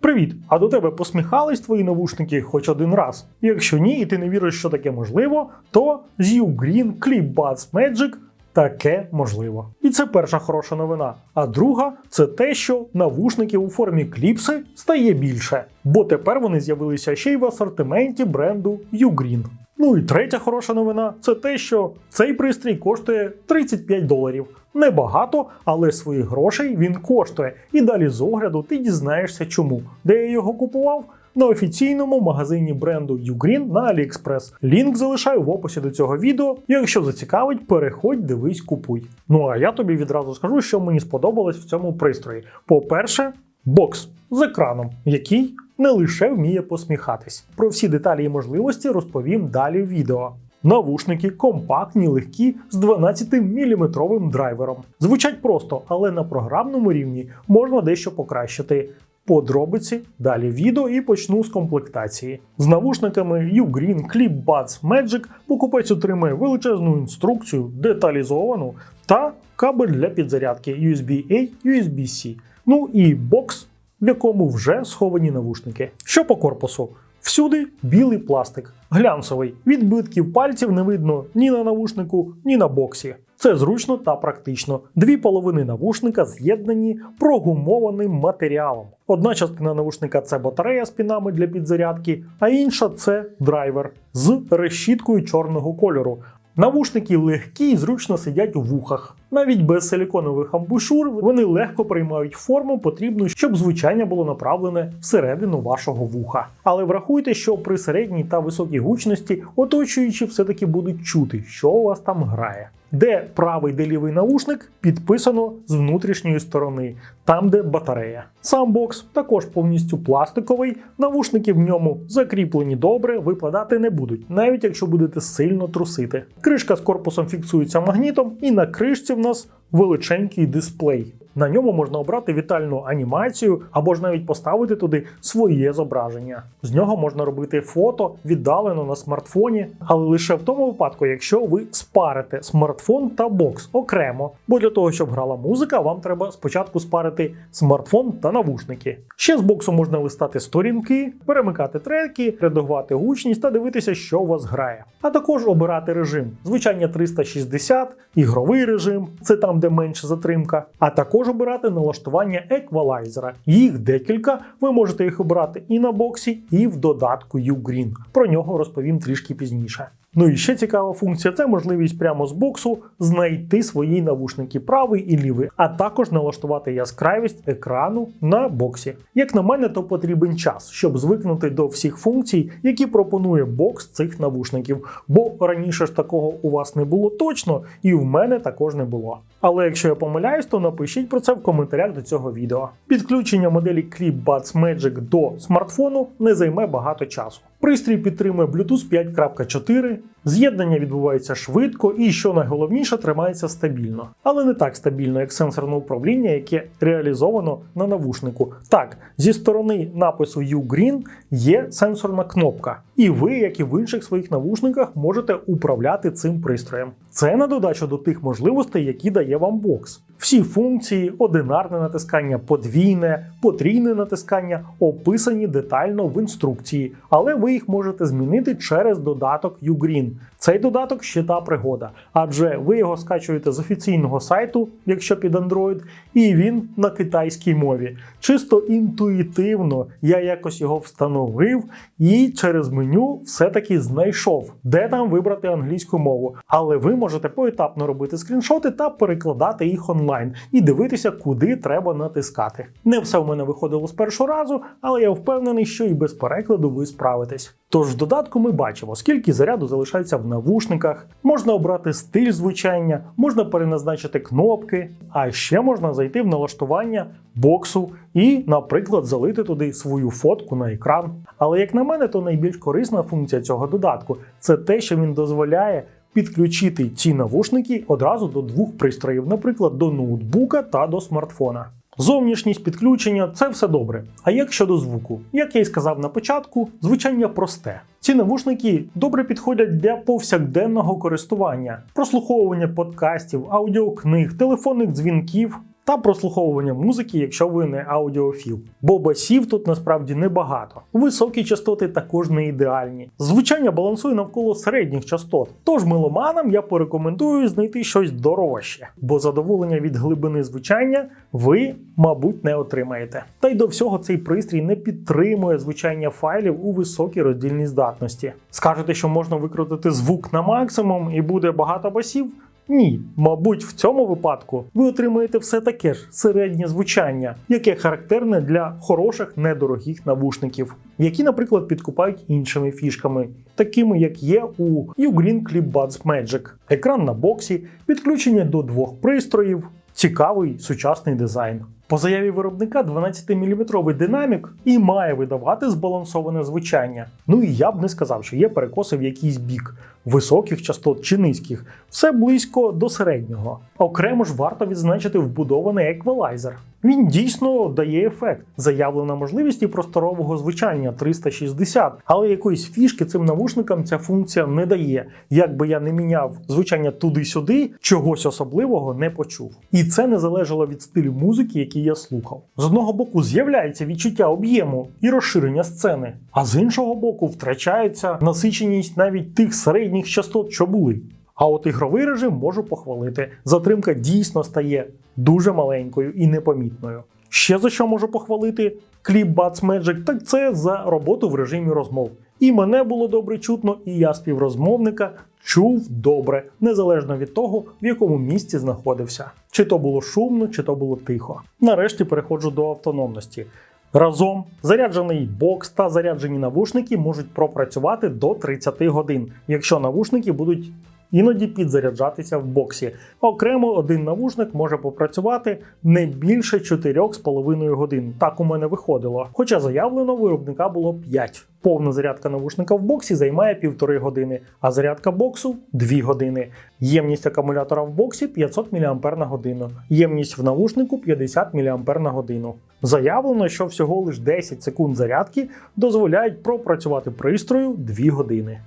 Привіт! А до тебе посміхались твої навушники хоч один раз? Якщо ні, і ти не віриш, що таке можливо, то з Ugreen Clip Buds Magic таке можливо. І це перша хороша новина. А друга це те, що навушників у формі кліпси стає більше, бо тепер вони з'явилися ще й в асортименті бренду Ugreen. Ну і третя хороша новина це те, що цей пристрій коштує 35 доларів. Небагато, але своїх грошей він коштує. І далі з огляду ти дізнаєшся чому. Де я його купував? На офіційному магазині бренду Ugreen на AliExpress. Лінк залишаю в описі до цього відео. Якщо зацікавить, переходь, дивись, купуй. Ну а я тобі відразу скажу, що мені сподобалось в цьому пристрої. По-перше, бокс з екраном, який не лише вміє посміхатись. Про всі деталі і можливості розповім далі в відео. Навушники компактні, легкі з 12-мм драйвером. Звучать просто, але на програмному рівні можна дещо покращити. Подробиці далі відео і почну з комплектації. З навушниками Ugreen Clip Buds Magic покупець отримає величезну інструкцію, деталізовану та кабель для підзарядки USB-A, USB-C. Ну і бокс, в якому вже сховані навушники. Що по корпусу? Всюди білий пластик, глянцевий. Відбитків пальців не видно ні на навушнику, ні на боксі. Це зручно та практично. Дві половини навушника з'єднані прогумованим матеріалом. Одна частина навушника це батарея з пінами для підзарядки, а інша це драйвер з решіткою чорного кольору. Навушники легкі і зручно сидять у вухах. Навіть без силіконових амбушур вони легко приймають форму, потрібну, щоб звучання було направлене всередину вашого вуха. Але врахуйте, що при середній та високій гучності оточуючі все-таки будуть чути, що у вас там грає. Де правий де лівий навушник підписано з внутрішньої сторони, там де батарея. Сам бокс також повністю пластиковий, навушники в ньому закріплені добре, випадати не будуть, навіть якщо будете сильно трусити. Кришка з корпусом фіксується магнітом, і на кришці в нас величенький дисплей. На ньому можна обрати вітальну анімацію або ж навіть поставити туди своє зображення. З нього можна робити фото віддалено на смартфоні, але лише в тому випадку, якщо ви спарите смартфон та бокс окремо. Бо для того, щоб грала музика, вам треба спочатку спарити смартфон та навушники. Ще з боксу можна листати сторінки, перемикати треки, редагувати гучність та дивитися, що у вас грає. А також обирати режим: звичайно 360, ігровий режим це там, де менша затримка, а також обирати налаштування еквалайзера. Їх декілька, ви можете їх обрати і на боксі, і в додатку Ugreen. Про нього розповім трішки пізніше. Ну і ще цікава функція це можливість прямо з боксу знайти свої навушники правий і лівий, а також налаштувати яскравість екрану на боксі. Як на мене, то потрібен час, щоб звикнути до всіх функцій, які пропонує бокс цих навушників. Бо раніше ж такого у вас не було точно, і в мене також не було. Але якщо я помиляюсь, то напишіть про це в коментарях до цього відео. Підключення моделі Clip Buds Magic до смартфону не займе багато часу. Пристрій підтримує Bluetooth 5.4, з'єднання відбувається швидко і, що найголовніше, тримається стабільно. Але не так стабільно, як сенсорне управління, яке реалізовано на навушнику. Так, зі сторони напису Ugreen є сенсорна кнопка, і ви, як і в інших своїх навушниках, можете управляти цим пристроєм. Це на додачу до тих можливостей, які дає вам бокс. Всі функції, одинарне натискання, подвійне, потрійне натискання описані детально в інструкції, але ви їх можете змінити через додаток Ugreen. Цей додаток ще та пригода, адже ви його скачуєте з офіційного сайту, якщо під Android, і він на китайській мові. Чисто інтуїтивно я якось його встановив і через меню все-таки знайшов, де там вибрати англійську мову. Але ви можете поетапно робити скріншоти та перекладати їх онлайн і дивитися, куди треба натискати. Не все в мене виходило з першого разу, але я впевнений, що і без перекладу ви справитесь. Тож в додатку ми бачимо, скільки заряду залишається в навушниках, можна обрати стиль звучання, можна переназначити кнопки, а ще можна зайти в налаштування боксу і, наприклад, залити туди свою фотку на екран. Але як на мене, то найбільш корисна функція цього додатку це те, що він дозволяє. Підключити ці навушники одразу до двох пристроїв, наприклад, до ноутбука та до смартфона. Зовнішність підключення це все добре. А як щодо звуку? Як я й сказав на початку, звучання просте. Ці навушники добре підходять для повсякденного користування, прослуховування подкастів, аудіокниг, телефонних дзвінків та прослуховування музики, якщо ви не аудіофіл. Бо басів тут насправді небагато. Високі частоти також не ідеальні. Звучання балансує навколо середніх частот. Тож меломанам я порекомендую знайти щось дорожче, бо задоволення від глибини звучання ви, мабуть, не отримаєте. Та й до всього цей пристрій не підтримує звучання файлів у високій роздільній здатності. Скажете, що можна викрутити звук на максимум і буде багато басів? Ні, мабуть, в цьому випадку ви отримаєте все таке ж середнє звучання, яке характерне для хороших недорогих навушників, які, наприклад, підкупають іншими фішками, такими як є у Ugreen Clip Buds Magic, екран на боксі, підключення до двох пристроїв, цікавий сучасний дизайн. По заяві виробника 12-мм динамік і має видавати збалансоване звучання. Ну і я б не сказав, що є перекоси в якийсь бік високих частот чи низьких, все близько до середнього. Окремо ж варто відзначити вбудований еквалайзер. Він дійсно дає ефект, заявлена можливість і просторового звучання 360, але якоїсь фішки цим навушникам ця функція не дає. Як би я не міняв звучання туди-сюди, чогось особливого не почув. І це не залежало від стилю музики, який я слухав. З одного боку з'являється відчуття об'єму і розширення сцени, а з іншого боку втрачається насиченість навіть тих середніх частот, що були. А от ігровий режим можу похвалити. Затримка дійсно стає дуже маленькою і непомітною. Ще за що можу похвалити кліп Buds Magic, так це за роботу в режимі розмов. І мене було добре чутно, і я співрозмовника чув добре, незалежно від того, в якому місці знаходився. Чи то було шумно, чи то було тихо. Нарешті переходжу до автономності. Разом заряджений бокс та заряджені навушники можуть пропрацювати до 30 годин, якщо навушники будуть іноді підзаряджатися в боксі. Окремо один навушник може попрацювати не більше 4,5 годин. Так у мене виходило. Хоча заявлено виробника було 5. Повна зарядка навушника в боксі займає півтори години, а зарядка боксу 2 години. Ємність акумулятора в боксі 500 мАч. Ємність в навушнику 50 мАч. Заявлено, що всього лише 10 секунд зарядки дозволяють пропрацювати пристрою 2 години.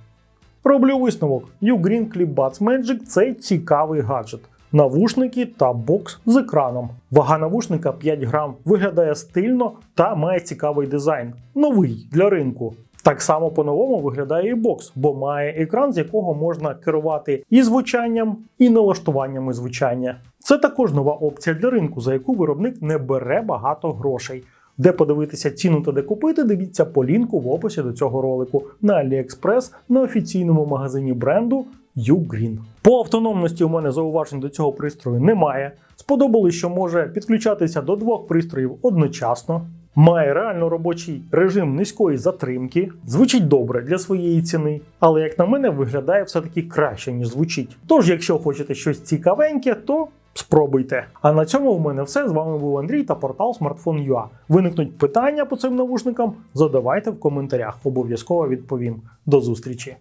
Роблю висновок: Ugreen Clip Buds Magic це цікавий гаджет. Навушники та бокс з екраном. Вага навушника 5 грам виглядає стильно та має цікавий дизайн. Новий для ринку. Так само по-новому виглядає і бокс, бо має екран, з якого можна керувати і звучанням, і налаштуваннями звучання. Це також нова опція для ринку, за яку виробник не бере багато грошей. Де подивитися ціну та де купити, дивіться по лінку в описі до цього ролику на AliExpress на офіційному магазині бренду Ugreen. По автономності у мене зауважень до цього пристрою немає. Сподобалось, що може підключатися до двох пристроїв одночасно. Має реально робочий режим низької затримки, звучить добре для своєї ціни, але як на мене виглядає все-таки краще, ніж звучить. Тож, якщо хочете щось цікавеньке, то спробуйте. А на цьому у мене все. З вами був Андрій та портал Smartphone.ua. Виникнуть питання по цим навушникам? Задавайте в коментарях, обов'язково відповім. До зустрічі!